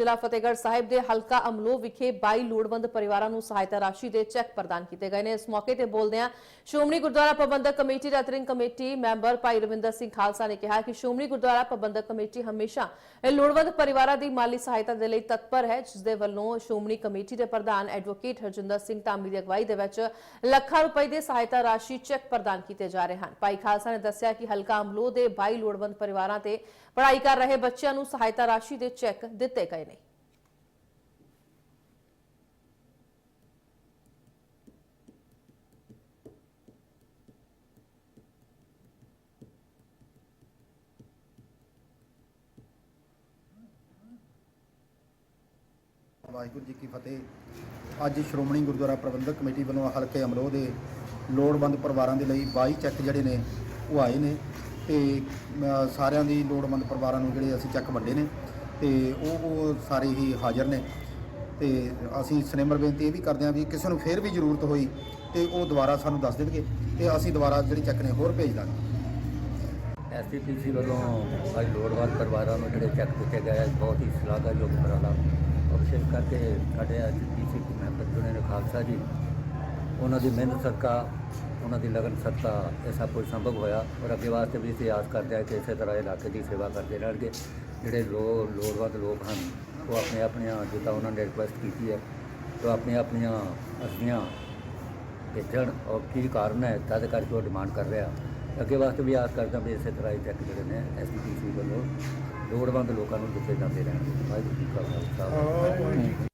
ਜ਼ਿਲ੍ਹਾ ਫਤਿਹਗੜ੍ਹ ਸਾਹਿਬ ਦੇ ਹਲਕਾ ਅਮਲੋ ਵਿਖੇ 22 ਲੋੜਵੰਦ ਪਰਿਵਾਰਾਂ ਨੂੰ ਸਹਾਇਤਾ ਰਾਸ਼ੀ ਦੇ ਚੈੱਕ ਪ੍ਰਦਾਨ ਕੀਤੇ ਗਏ ਨੇ। ਇਸ ਮੌਕੇ ਤੇ ਬੋਲਦਿਆਂ ਸ਼੍ਰੋਮਣੀ ਗੁਰਦੁਆਰਾ ਪ੍ਰਬੰਧਕ ਕਮੇਟੀ ਦਾ ਅਤਰਿੰਗ ਕਮੇਟੀ ਮੈਂਬਰ ਭਾਈ ਰਵਿੰਦਰ ਸਿੰਘ ਖਾਲਸਾ ਨੇ ਕਿਹਾ ਕਿ ਸ਼੍ਰੋਮਣੀ ਗੁਰਦੁਆਰਾ ਪ੍ਰਬੰਧਕ ਕਮੇਟੀ ਹਮੇਸ਼ਾ ਇਹ ਲੋੜਵੰਦ ਪਰਿਵਾਰਾਂ ਦੀ ਮਾਲੀ ਸਹਾਇਤਾ ਦੇ ਲਈ ਤਤਪਰ ਹੈ, ਜਿਸ ਦੇ ਵੱਲੋਂ ਸ਼੍ਰੋਮਣੀ ਕਮੇਟੀ ਦੇ ਪ੍ਰਧਾਨ ਐਡਵੋਕੇਟ ਹਰਜਿੰਦਰ ਸਿੰਘ ਧਾਮੀ ਦੀ ਅਗਵਾਈ ਦੇ ਵਿੱਚ ਲੱਖਾਂ ਰੁਪਏ ਦੇ ਸਹਾਇਤਾ ਰਾਸ਼ੀ ਚੈੱਕ ਪ੍ਰਦਾਨ ਕੀਤੇ ਜਾ ਰਹੇ ਹਨ। ਭਾਈ ਖਾਲਸਾ ਨੇ ਦੱਸਿਆ ਕਿ ਹਲਕਾ ਅਮਲੋ ਦੇ 22 ਲੋੜਵੰਦ ਪਰਿਵਾਰਾਂ ਤੇ ਪੜ੍ਹਾਈ ਕਰ ਰਹੇ ਬੱਚਿਆਂ ਨੂੰ ਸਹਾਇਤਾ ਰਾਸ਼ੀ ਦੇ ਚੈੱਕ ਦਿੱਤੇ ਗਏ ਨੇ ਵਾਹਿਗੁਰੂ ਜੀ ਕੀ ਫਤਿਹ। ਅੱਜ ਸ਼੍ਰੋਮਣੀ ਗੁਰਦੁਆਰਾ ਪ੍ਰਬੰਧਕ ਕਮੇਟੀ ਵੱਲੋਂ ਹਲਕੇ ਅਮਲੋਹ ਦੇ ਲੋੜਵੰਦ ਪਰਿਵਾਰਾਂ ਦੇ ਲਈ 22 ਚੈੱਕ ਜਿਹੜੇ ਨੇ, ਉਹ ਆਏ ਨੇ ਤੇ ਸਾਰਿਆਂ ਦੀ ਲੋੜਵੰਦ ਪਰਿਵਾਰਾਂ ਨੂੰ ਜਿਹੜੇ ਅਸੀਂ ਚੈੱਕ ਵੰਡੇ ਨੇ ਤੇ ਉਹ ਸਾਰੇ ਹੀ ਹਾਜ਼ਰ ਨੇ। ਤੇ ਅਸੀਂ ਸਨੇਮਰ ਬੇਨਤੀ ਇਹ ਵੀ ਕਰਦੇ ਹਾਂ ਵੀ ਕਿਸੇ ਨੂੰ ਫੇਰ ਵੀ ਜ਼ਰੂਰਤ ਹੋਈ ਤੇ ਉਹ ਦੁਬਾਰਾ ਸਾਨੂੰ ਦੱਸ ਦੇਣਗੇ ਤੇ ਅਸੀਂ ਦੁਬਾਰਾ ਜਿਹੜੇ ਚੈੱਕ ਨੇ ਹੋਰ ਭੇਜ ਦਾਂਗੇ। ਐਸਪੀਪੀਸੀ ਵੱਲੋਂ ਅੱਜ ਲੋੜਵੰਦ ਪਰਿਵਾਰਾਂ ਨੂੰ ਜਿਹੜੇ ਚੈੱਕ ਦਿੱਤੇ ਗਏ ਬਹੁਤ ਹੀ ਸ਼ਲਾਘਾਯੋਗ ਉਪਰਾਲਾ। ਔਰ ਵਿਸ਼ੇਸ਼ ਕਰਕੇ ਸਾਡੇ ਅੱਜ ਐਸਪੀਪੀਸੀ ਮੈਂਬਰ ਜੁੜੇ ਨੇ ਖਾਲਸਾ ਜੀ, ਉਹਨਾਂ ਦੀ ਮਿਹਨਤ ਸਦਕਾ, ਉਹਨਾਂ ਦੀ ਲਗਨ ਸਦਕਾ ਇਹ ਸਭ ਕੁਝ ਸੰਭਵ ਹੋਇਆ ਔਰ ਅੱਗੇ ਵਾਸਤੇ ਵੀ ਅਸੀਂ ਆਸ ਕਰਦੇ ਹਾਂ ਕਿ ਇਸੇ ਤਰ੍ਹਾਂ ਇਲਾਕੇ ਦੀ ਸੇਵਾ ਕਰਦੇ ਰਹਿਣਗੇ। ਜਿਹੜੇ ਲੋ ਲੋੜਵੰਦ ਲੋਕ ਹਨ, ਉਹ ਆਪਣੇ ਆਪਣੀਆਂ, ਜਿੱਦਾਂ ਉਹਨਾਂ ਨੇ ਰਿਕੁਐਸਟ ਕੀਤੀ ਹੈ, ਉਹ ਆਪਣੀਆਂ ਆਪਣੀਆਂ ਅਰਜ਼ੀਆਂ ਭੇਜਣ ਔਰ ਕੀ ਕਾਰਨ ਹੈ, ਤਦ ਕਰਕੇ ਉਹ ਡਿਮਾਂਡ ਕਰ ਰਿਹਾ। ਅੱਗੇ ਵਾਸਤੇ ਵੀ ਆਸ ਕਰਦਾ ਵੀ ਇਸੇ ਤਰ੍ਹਾਂ ਹੀ ਚੈੱਕ ਜਿਹੜੇ ਨੇ ਐਸਪੀਟੀਸੀ ਵੱਲੋਂ ਲੋੜਵੰਦ ਲੋਕਾਂ ਨੂੰ ਦਿੱਤੇ ਜਾਂਦੇ ਰਹਿਣ ਵਾਹਿਗੁਰੂ ਜੀ ਕਾ ਖਾਲਸਾ।